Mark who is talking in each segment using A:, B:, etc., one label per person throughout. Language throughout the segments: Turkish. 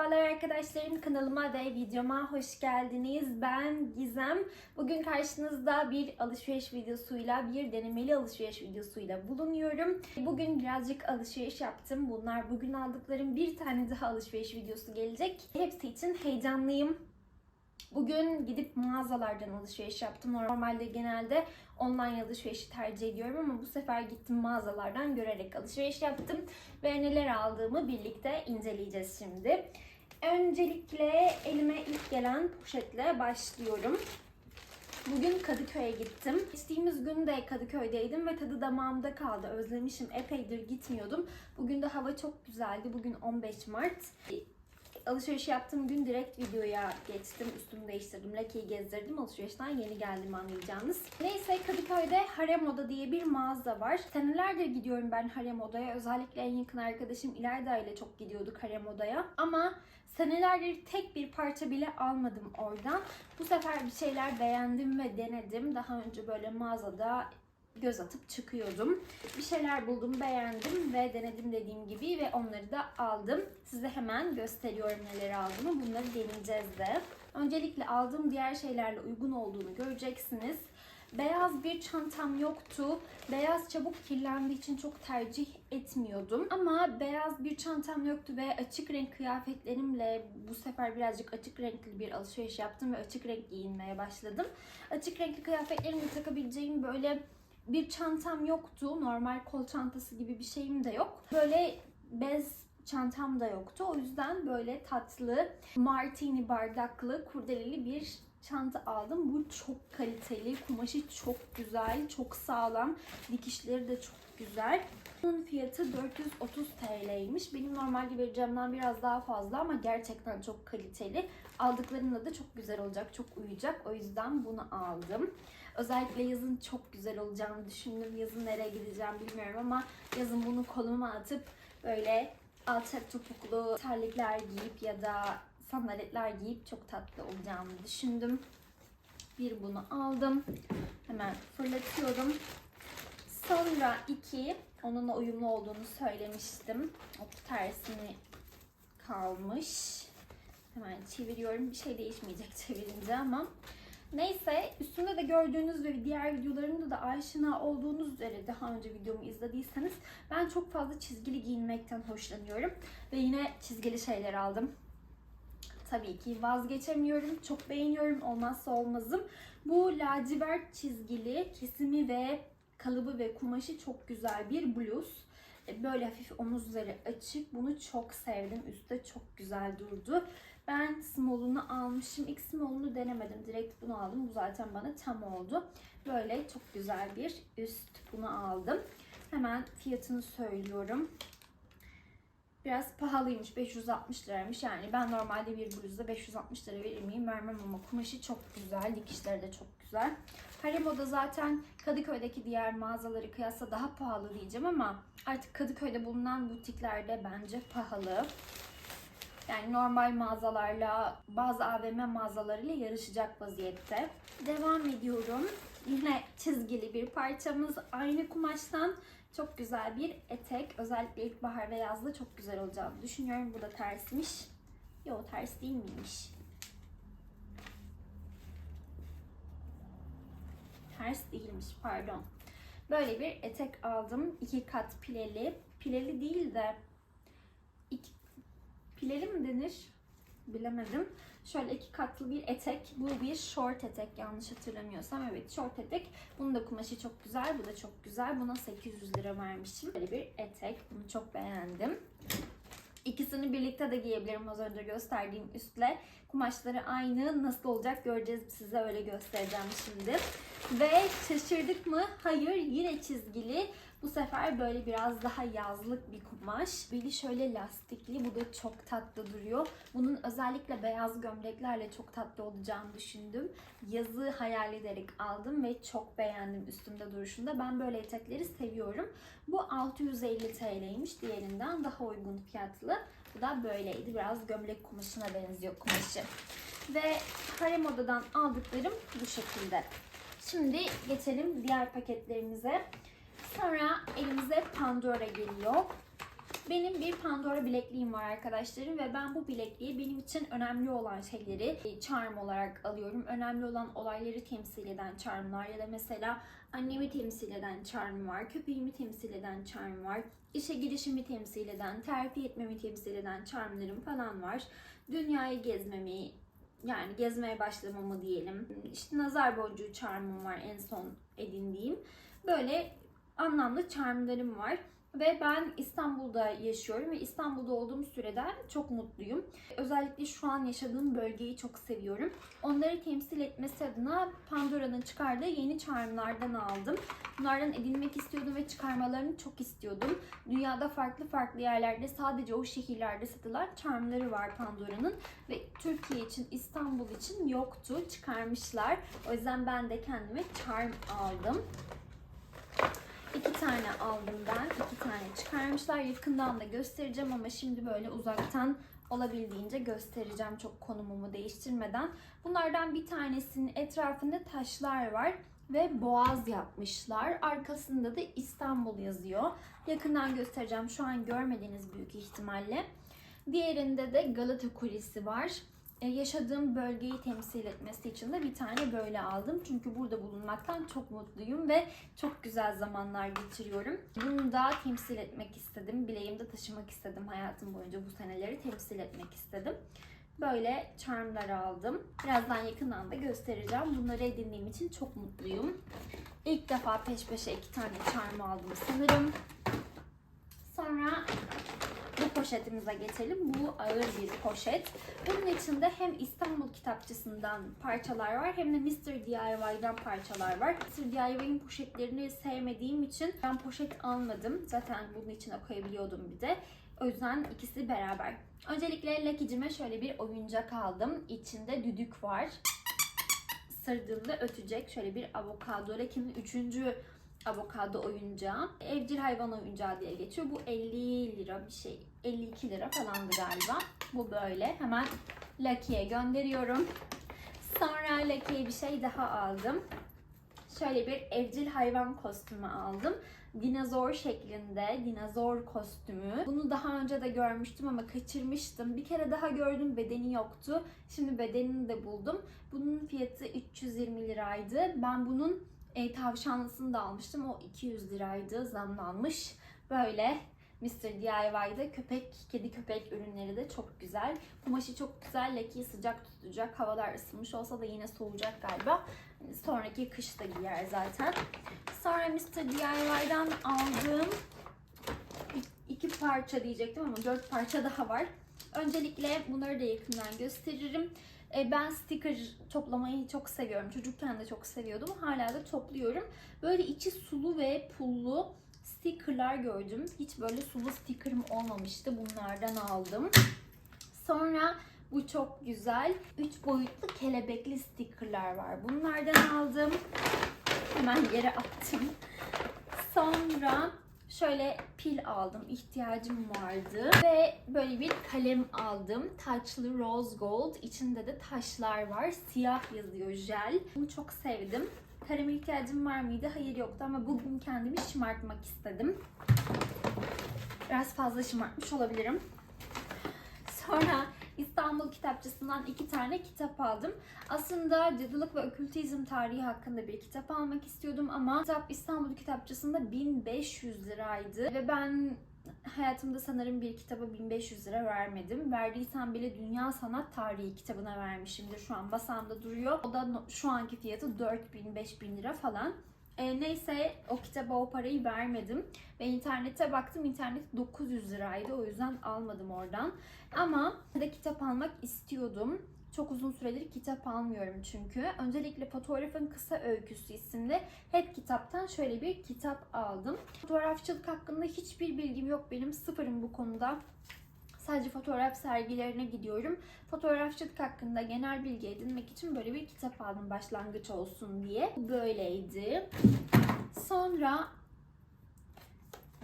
A: Merhabalar arkadaşlarım kanalıma ve videoma hoş geldiniz. Ben Gizem. Bugün karşınızda bir alışveriş videosuyla, bir denemeli alışveriş videosuyla bulunuyorum. Bugün birazcık alışveriş yaptım. Bunlar bugün aldıklarım bir tane daha alışveriş videosu gelecek. Hepsi için heyecanlıyım. Bugün gidip mağazalardan alışveriş yaptım. Normalde genelde online alışverişi tercih ediyorum ama bu sefer gittim mağazalardan görerek alışveriş yaptım. Ve neler aldığımı birlikte inceleyeceğiz şimdi. Öncelikle elime ilk gelen poşetle başlıyorum. Bugün Kadıköy'e gittim. Geçtiğimiz gün de Kadıköy'deydim ve tadı damağımda kaldı. Özlemişim. Epeydir gitmiyordum. Bugün de hava çok güzeldi. Bugün 15 Mart alışveriş yaptığım gün direkt videoya geçtim. Üstümü değiştirdim, Lucky'yi gezdirdim. Alışverişten yeni geldim anlayacağınız. Neyse Kadıköy'de Harem Oda diye bir mağaza var. Senelerdir gidiyorum ben Harem Oda'ya. Özellikle en yakın arkadaşım İlayda ile çok gidiyorduk Harem Oda'ya. Ama senelerdir tek bir parça bile almadım oradan. Bu sefer bir şeyler beğendim ve denedim. Daha önce böyle mağazada göz atıp çıkıyordum. Bir şeyler buldum, beğendim ve denedim dediğim gibi ve onları da aldım. Size hemen gösteriyorum neler aldığımı. Bunları deneyeceğiz de. Öncelikle aldığım diğer şeylerle uygun olduğunu göreceksiniz. Beyaz bir çantam yoktu. Beyaz çabuk kirlendiği için çok tercih etmiyordum. Ama beyaz bir çantam yoktu ve açık renk kıyafetlerimle bu sefer birazcık açık renkli bir alışveriş yaptım ve açık renk giyinmeye başladım. Açık renkli kıyafetlerimi takabileceğim böyle bir çantam yoktu. Normal kol çantası gibi bir şeyim de yok. Böyle bez çantam da yoktu. O yüzden böyle tatlı martini bardaklı kurdeleli bir çanta aldım. Bu çok kaliteli. Kumaşı çok güzel, çok sağlam. Dikişleri de çok güzel. Bunun fiyatı 430 TL'ymiş. Benim normalde vereceğimden biraz daha fazla ama gerçekten çok kaliteli. Aldıklarımda da çok güzel olacak, çok uyacak. O yüzden bunu aldım. Özellikle yazın çok güzel olacağını düşündüm. Yazın nereye gideceğim bilmiyorum ama yazın bunu koluma atıp böyle alçak topuklu terlikler giyip ya da sandaletler giyip çok tatlı olacağını düşündüm. Bir bunu aldım. Hemen fırlatıyorum. Sonra iki, onunla uyumlu olduğunu söylemiştim. O tersini kalmış. Hemen çeviriyorum. Bir şey değişmeyecek çevirince ama. Neyse üstünde de gördüğünüz ve diğer videolarımda da aşina olduğunuz üzere daha önce videomu izlediyseniz ben çok fazla çizgili giyinmekten hoşlanıyorum. Ve yine çizgili şeyler aldım. Tabii ki vazgeçemiyorum. Çok beğeniyorum. Olmazsa olmazım. Bu lacivert çizgili kesimi ve kalıbı ve kumaşı çok güzel bir bluz. E, Böyle hafif omuzları açık. Bunu çok sevdim. Üstte çok güzel durdu. Ben small'unu almışım. İlk small'unu denemedim. Direkt bunu aldım. Bu zaten bana tam oldu. Böyle çok güzel bir üst. Bunu aldım. Hemen fiyatını söylüyorum. Biraz pahalıymış. 560 liraymış. Yani ben normalde bir bluzda 560 lira verir miyim? Vermem ama kumaşı çok güzel. Dikişleri de çok güzel. Harem Oda zaten Kadıköy'deki diğer mağazaları kıyasla daha pahalı diyeceğim ama artık Kadıköy'de bulunan butiklerde bence pahalı. Yani normal mağazalarla bazı AVM mağazalarıyla yarışacak vaziyette. Devam ediyorum. Yine çizgili bir parçamız. Aynı kumaştan çok güzel bir etek. Özellikle ilkbahar ve yazda çok güzel olacağını düşünüyorum. Bu da tersmiş. Yo ters değil miymiş? Ters değilmiş pardon. Böyle bir etek aldım. iki kat pileli. Pileli değil de iki, pileli mi denir? Bilemedim. Şöyle iki katlı bir etek. Bu bir short etek yanlış hatırlamıyorsam. Evet short etek. Bunun da kumaşı çok güzel. Bu da çok güzel. Buna 800 lira vermişim. Böyle bir etek. Bunu çok beğendim. İkisini birlikte de giyebilirim az önce gösterdiğim üstle. Kumaşları aynı. Nasıl olacak göreceğiz. Size öyle göstereceğim şimdi. Ve şaşırdık mı? Hayır. Yine çizgili. Bu sefer böyle biraz daha yazlık bir kumaş. Beli şöyle lastikli. Bu da çok tatlı duruyor. Bunun özellikle beyaz gömleklerle çok tatlı olacağını düşündüm. Yazı hayal ederek aldım ve çok beğendim üstümde duruşunda. Ben böyle etekleri seviyorum. Bu 650 TL'ymiş. Diğerinden daha uygun fiyatlı. Bu da böyleydi. Biraz gömlek kumaşına benziyor kumaşı. Ve Harem Oda'dan aldıklarım bu şekilde. Şimdi geçelim diğer paketlerimize. Sonra elimize Pandora geliyor. Benim bir Pandora bilekliğim var arkadaşlarım ve ben bu bilekliği benim için önemli olan şeyleri e, charm olarak alıyorum. Önemli olan olayları temsil eden charmlar ya da mesela annemi temsil eden charm var, köpeğimi temsil eden charm var, işe girişimi temsil eden, terfi etmemi temsil eden charmlarım falan var. Dünyayı gezmemi, yani gezmeye başlamamı diyelim. İşte nazar boncuğu charmım var en son edindiğim. Böyle anlamlı charmlarım var. Ve ben İstanbul'da yaşıyorum ve İstanbul'da olduğum süreden çok mutluyum. Özellikle şu an yaşadığım bölgeyi çok seviyorum. Onları temsil etmesi adına Pandora'nın çıkardığı yeni charmlardan aldım. Bunlardan edinmek istiyordum ve çıkarmalarını çok istiyordum. Dünyada farklı farklı yerlerde sadece o şehirlerde satılan charmları var Pandora'nın. Ve Türkiye için, İstanbul için yoktu. Çıkarmışlar. O yüzden ben de kendime charm aldım. İki tane aldım ben. iki tane çıkarmışlar. Yakından da göstereceğim ama şimdi böyle uzaktan olabildiğince göstereceğim çok konumumu değiştirmeden. Bunlardan bir tanesinin etrafında taşlar var ve boğaz yapmışlar. Arkasında da İstanbul yazıyor. Yakından göstereceğim. Şu an görmediğiniz büyük ihtimalle. Diğerinde de Galata Kulesi var. Ee, yaşadığım bölgeyi temsil etmesi için de bir tane böyle aldım. Çünkü burada bulunmaktan çok mutluyum ve çok güzel zamanlar geçiriyorum. Bunu da temsil etmek istedim. Bileğimde taşımak istedim hayatım boyunca bu seneleri temsil etmek istedim. Böyle charmlar aldım. Birazdan yakından da göstereceğim. Bunları edindiğim için çok mutluyum. İlk defa peş peşe iki tane charm aldım sanırım. Sonra poşetimize geçelim. Bu ağır bir poşet. Bunun içinde hem İstanbul kitapçısından parçalar var hem de Mr. DIY'dan parçalar var. Mr. DIY'in poşetlerini sevmediğim için ben poşet almadım. Zaten bunun içine koyabiliyordum bir de. O yüzden ikisi beraber. Öncelikle Lucky'cime şöyle bir oyuncak aldım. İçinde düdük var. Sırdığında ötecek. Şöyle bir avokado. Lucky'nin üçüncü avokado oyuncağı. Evcil hayvan oyuncağı diye geçiyor. Bu 50 lira bir şey. 52 lira falandı galiba. Bu böyle. Hemen Lucky'ye gönderiyorum. Sonra Lucky'ye bir şey daha aldım. Şöyle bir evcil hayvan kostümü aldım. Dinozor şeklinde, dinozor kostümü. Bunu daha önce de görmüştüm ama kaçırmıştım. Bir kere daha gördüm bedeni yoktu. Şimdi bedenini de buldum. Bunun fiyatı 320 liraydı. Ben bunun e, tavşanlısını da almıştım. O 200 liraydı. Zamlanmış. Böyle Mr. DIY'da köpek, kedi köpek ürünleri de çok güzel. Kumaşı çok güzel. Lekiyi sıcak tutacak. Havalar ısınmış olsa da yine soğuyacak galiba. Sonraki kış da giyer zaten. Sonra Mr. DIY'dan aldığım iki parça diyecektim ama dört parça daha var. Öncelikle bunları da yakından gösteririm. E, Ben sticker toplamayı çok seviyorum. Çocukken de çok seviyordum. Hala da topluyorum. Böyle içi sulu ve pullu stickerlar gördüm. Hiç böyle sulu stickerım olmamıştı. Bunlardan aldım. Sonra bu çok güzel. 3 boyutlu kelebekli stickerlar var. Bunlardan aldım. Hemen yere attım. Sonra şöyle pil aldım. ihtiyacım vardı. Ve böyle bir kalem aldım. Taçlı rose gold. İçinde de taşlar var. Siyah yazıyor jel. Bunu çok sevdim. Kaleme ihtiyacım var mıydı? Hayır yoktu ama bugün kendimi şımartmak istedim. Biraz fazla şımartmış olabilirim. Sonra İstanbul Kitapçısı'ndan iki tane kitap aldım. Aslında cadılık ve okültizm tarihi hakkında bir kitap almak istiyordum ama kitap İstanbul Kitapçısı'nda 1500 liraydı ve ben hayatımda sanırım bir kitaba 1500 lira vermedim. Verdiysem bile Dünya Sanat Tarihi kitabına vermişimdir. Şu an basamda duruyor. O da şu anki fiyatı 4000-5000 lira falan. E, neyse o kitaba o parayı vermedim. Ve internete baktım. İnternet 900 liraydı. O yüzden almadım oradan. Ama de kitap almak istiyordum. Çok uzun süredir kitap almıyorum çünkü. Öncelikle Fotoğrafın Kısa Öyküsü isimli hep kitaptan şöyle bir kitap aldım. Fotoğrafçılık hakkında hiçbir bilgim yok benim. Sıfırım bu konuda. Sadece fotoğraf sergilerine gidiyorum. Fotoğrafçılık hakkında genel bilgi edinmek için böyle bir kitap aldım başlangıç olsun diye. Böyleydi. Sonra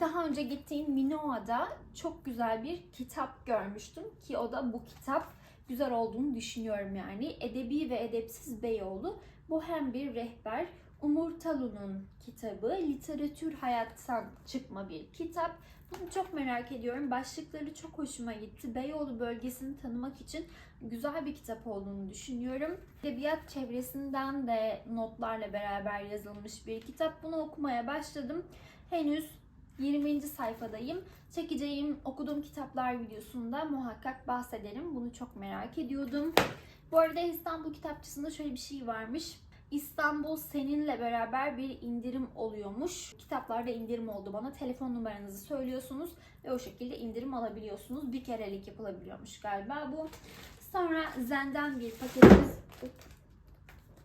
A: daha önce gittiğim Minoa'da çok güzel bir kitap görmüştüm ki o da bu kitap güzel olduğunu düşünüyorum yani. Edebi ve Edepsiz Beyoğlu. Bu hem bir rehber Umur Talu'nun kitabı. Literatür hayattan çıkma bir kitap. Bunu çok merak ediyorum. Başlıkları çok hoşuma gitti. Beyoğlu bölgesini tanımak için güzel bir kitap olduğunu düşünüyorum. Edebiyat çevresinden de notlarla beraber yazılmış bir kitap. Bunu okumaya başladım. Henüz 20. sayfadayım. Çekeceğim okuduğum kitaplar videosunda muhakkak bahsederim. Bunu çok merak ediyordum. Bu arada İstanbul Kitapçısı'nda şöyle bir şey varmış. İstanbul seninle beraber bir indirim oluyormuş. Kitaplarda indirim oldu bana. Telefon numaranızı söylüyorsunuz ve o şekilde indirim alabiliyorsunuz. Bir kerelik yapılabiliyormuş galiba bu. Sonra Zen'den bir paketimiz... Hop,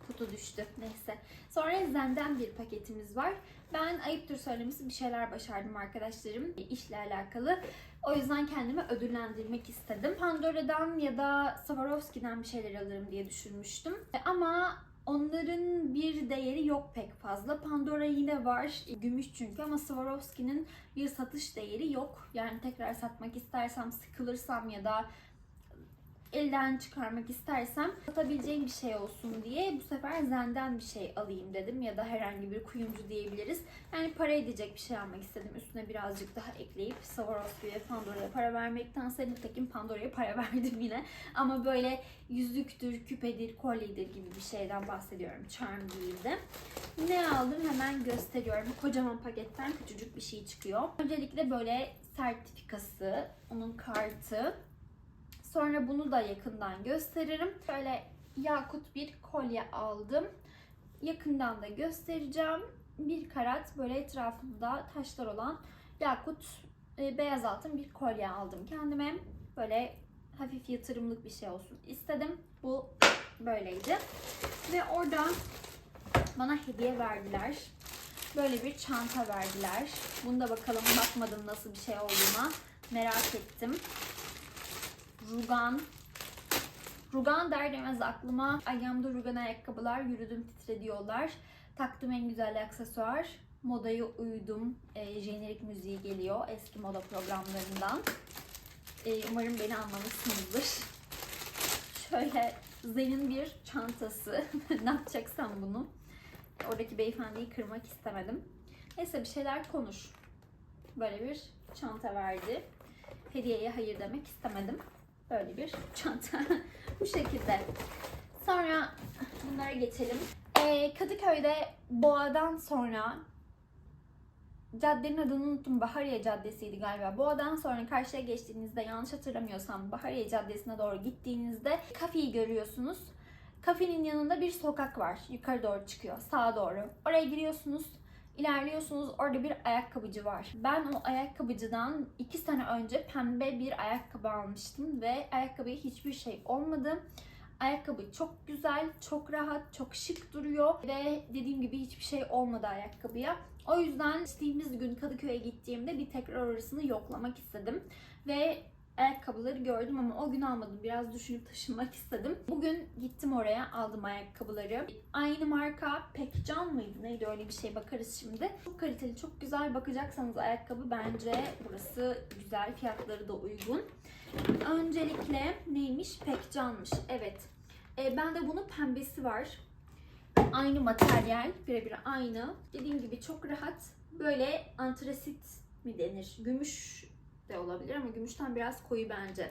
A: kutu düştü. Neyse. Sonra Zen'den bir paketimiz var. Ben ayıptır söylemesi bir şeyler başardım arkadaşlarım işle alakalı. O yüzden kendimi ödüllendirmek istedim. Pandora'dan ya da Swarovski'den bir şeyler alırım diye düşünmüştüm. Ama onların bir değeri yok pek fazla. Pandora yine var. Gümüş çünkü ama Swarovski'nin bir satış değeri yok. Yani tekrar satmak istersem, sıkılırsam ya da elden çıkarmak istersem satabileceğim bir şey olsun diye bu sefer Zen'den bir şey alayım dedim ya da herhangi bir kuyumcu diyebiliriz. Yani para edecek bir şey almak istedim. Üstüne birazcık daha ekleyip Swarovski ve Pandora'ya para vermektense nitekim Pandora'ya para verdim yine. Ama böyle yüzüktür, küpedir, kolyedir gibi bir şeyden bahsediyorum. Charm değil de. Ne aldım hemen gösteriyorum. Kocaman paketten küçücük bir şey çıkıyor. Öncelikle böyle sertifikası, onun kartı, Sonra bunu da yakından gösteririm. Şöyle yakut bir kolye aldım. Yakından da göstereceğim. Bir karat böyle etrafında taşlar olan yakut e, beyaz altın bir kolye aldım kendime. Böyle hafif yatırımlık bir şey olsun istedim. Bu böyleydi. Ve orada bana hediye verdiler. Böyle bir çanta verdiler. Bunu da bakalım bakmadım nasıl bir şey olduğuna merak ettim. Rugan. Rugan der demez aklıma ayağımda rugan ayakkabılar yürüdüm titrediyorlar. Taktım en güzel aksesuar. Modaya uydum. E, jenerik müziği geliyor eski moda programlarından. E, umarım beni anlamışsınızdır. Şöyle Zen'in bir çantası. ne yapacaksam bunu. Oradaki beyefendiyi kırmak istemedim. Neyse bir şeyler konuş. Böyle bir çanta verdi. Hediyeye hayır demek istemedim. Böyle bir çanta. Bu şekilde. Sonra bunlara geçelim. Ee, Kadıköy'de Boğa'dan sonra caddenin adını unuttum. Bahariye Caddesi'ydi galiba. Boğa'dan sonra karşıya geçtiğinizde yanlış hatırlamıyorsam Bahariye Caddesi'ne doğru gittiğinizde kafeyi görüyorsunuz. Kafenin yanında bir sokak var. Yukarı doğru çıkıyor. Sağa doğru. Oraya giriyorsunuz. İlerliyorsunuz orada bir ayakkabıcı var. Ben o ayakkabıcıdan iki sene önce pembe bir ayakkabı almıştım ve ayakkabıya hiçbir şey olmadı. Ayakkabı çok güzel, çok rahat, çok şık duruyor ve dediğim gibi hiçbir şey olmadı ayakkabıya. O yüzden geçtiğimiz gün Kadıköy'e gittiğimde bir tekrar orasını yoklamak istedim. Ve ayakkabıları gördüm ama o gün almadım. Biraz düşünüp taşınmak istedim. Bugün gittim oraya aldım ayakkabıları. Aynı marka Pekcan mıydı? Neydi öyle bir şey bakarız şimdi. Çok kaliteli, çok güzel bakacaksanız ayakkabı bence burası güzel. Fiyatları da uygun. Öncelikle neymiş? Pekcanmış. Evet. E, bende bunun pembesi var. Aynı materyal, birebir aynı. Dediğim gibi çok rahat. Böyle antrasit mi denir? Gümüş de olabilir ama gümüşten biraz koyu bence.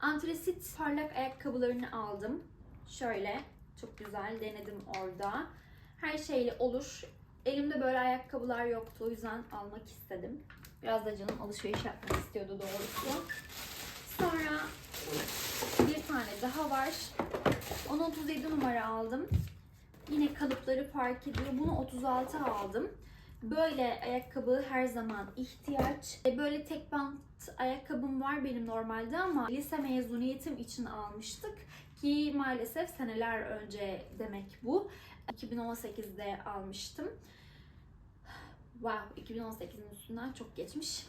A: Antresit parlak ayakkabılarını aldım. Şöyle çok güzel denedim orada. Her şeyle olur. Elimde böyle ayakkabılar yoktu o yüzden almak istedim. Biraz da canım alışveriş yapmak istiyordu doğrusu. Sonra bir tane daha var. Onu 37 numara aldım. Yine kalıpları fark ediyor. Bunu 36 aldım. Böyle ayakkabı her zaman ihtiyaç. E, Böyle tek bant ayakkabım var benim normalde ama lise mezuniyetim için almıştık. Ki maalesef seneler önce demek bu. 2018'de almıştım. Wow, 2018'in üstünden çok geçmiş.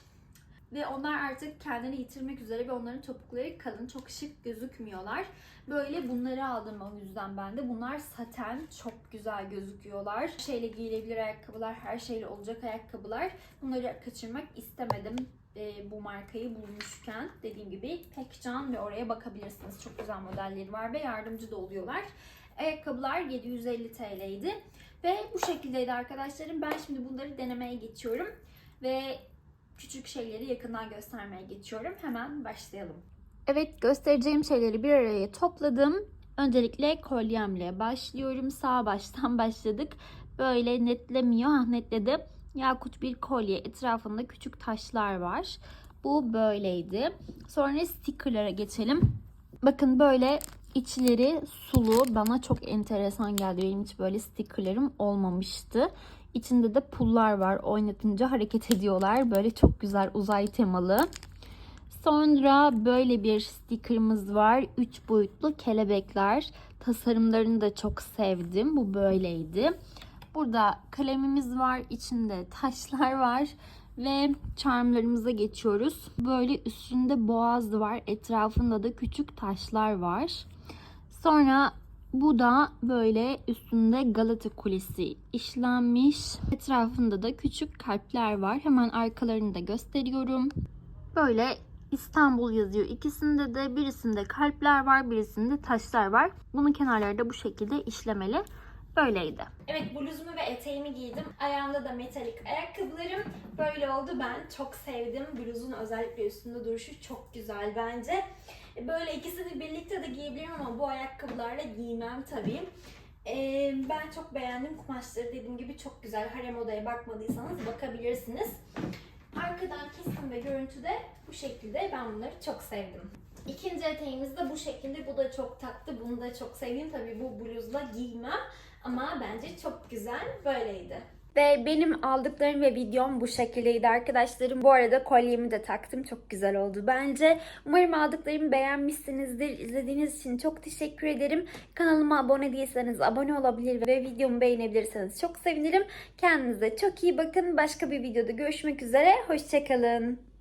A: Ve onlar artık kendini yitirmek üzere ve onların topukları kalın, çok şık gözükmüyorlar. Böyle bunları aldım o yüzden ben de. Bunlar saten, çok güzel gözüküyorlar. Şeyle giyilebilir ayakkabılar, her şeyle olacak ayakkabılar. Bunları kaçırmak istemedim. e, bu markayı bulmuşken dediğim gibi Pekcan ve oraya bakabilirsiniz. Çok güzel modelleri var ve yardımcı da oluyorlar. Ayakkabılar 750 TL'ydi. Ve bu şekildeydi arkadaşlarım. Ben şimdi bunları denemeye geçiyorum. Ve küçük şeyleri yakından göstermeye geçiyorum. Hemen başlayalım. Evet göstereceğim şeyleri bir araya topladım. Öncelikle kolyemle başlıyorum. Sağ baştan başladık. Böyle netlemiyor. Ha netledi. Yakut bir kolye. Etrafında küçük taşlar var. Bu böyleydi. Sonra stickerlara geçelim. Bakın böyle içleri sulu. Bana çok enteresan geldi. Benim hiç böyle stickerlarım olmamıştı. İçinde de pullar var. Oynatınca hareket ediyorlar. Böyle çok güzel uzay temalı. Sonra böyle bir stickerımız var. 3 boyutlu kelebekler. Tasarımlarını da çok sevdim. Bu böyleydi. Burada kalemimiz var. İçinde taşlar var. Ve charmlarımıza geçiyoruz. Böyle üstünde boğaz var. Etrafında da küçük taşlar var. Sonra bu da böyle üstünde Galata Kulesi işlenmiş. Etrafında da küçük kalpler var. Hemen arkalarını da gösteriyorum. Böyle İstanbul yazıyor. İkisinde de birisinde kalpler var, birisinde taşlar var. Bunun kenarları da bu şekilde işlemeli. Böyleydi. Evet bluzumu ve eteğimi giydim. Ayağımda da metalik ayakkabılarım. Böyle oldu. Ben çok sevdim. Bluzun özellikle üstünde duruşu çok güzel bence. Böyle ikisini birlikte de giyebilirim ama bu ayakkabılarla giymem tabii. Ee, ben çok beğendim kumaşları. Dediğim gibi çok güzel. Harem odaya bakmadıysanız bakabilirsiniz. Arkadan kesim ve görüntü de bu şekilde. Ben bunları çok sevdim. İkinci eteğimiz de bu şekilde. Bu da çok tatlı. Bunu da çok sevdim. Tabii bu bluzla giymem. Ama bence çok güzel. Böyleydi. Ve benim aldıklarım ve videom bu şekildeydi arkadaşlarım. Bu arada kolyemi de taktım. Çok güzel oldu bence. Umarım aldıklarımı beğenmişsinizdir. İzlediğiniz için çok teşekkür ederim. Kanalıma abone değilseniz abone olabilir ve videomu beğenebilirseniz çok sevinirim. Kendinize çok iyi bakın. Başka bir videoda görüşmek üzere. Hoşçakalın.